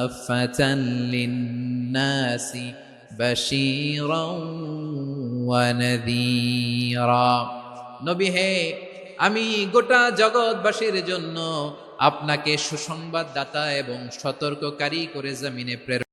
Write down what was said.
كافة للناس بشيرا ونذيرا নবী হে আমি গোটা জগৎবাসীর জন্য আপনাকে সুসংবাদ দাতা এবং সতর্ককারী করে জমিনে প্রেরণ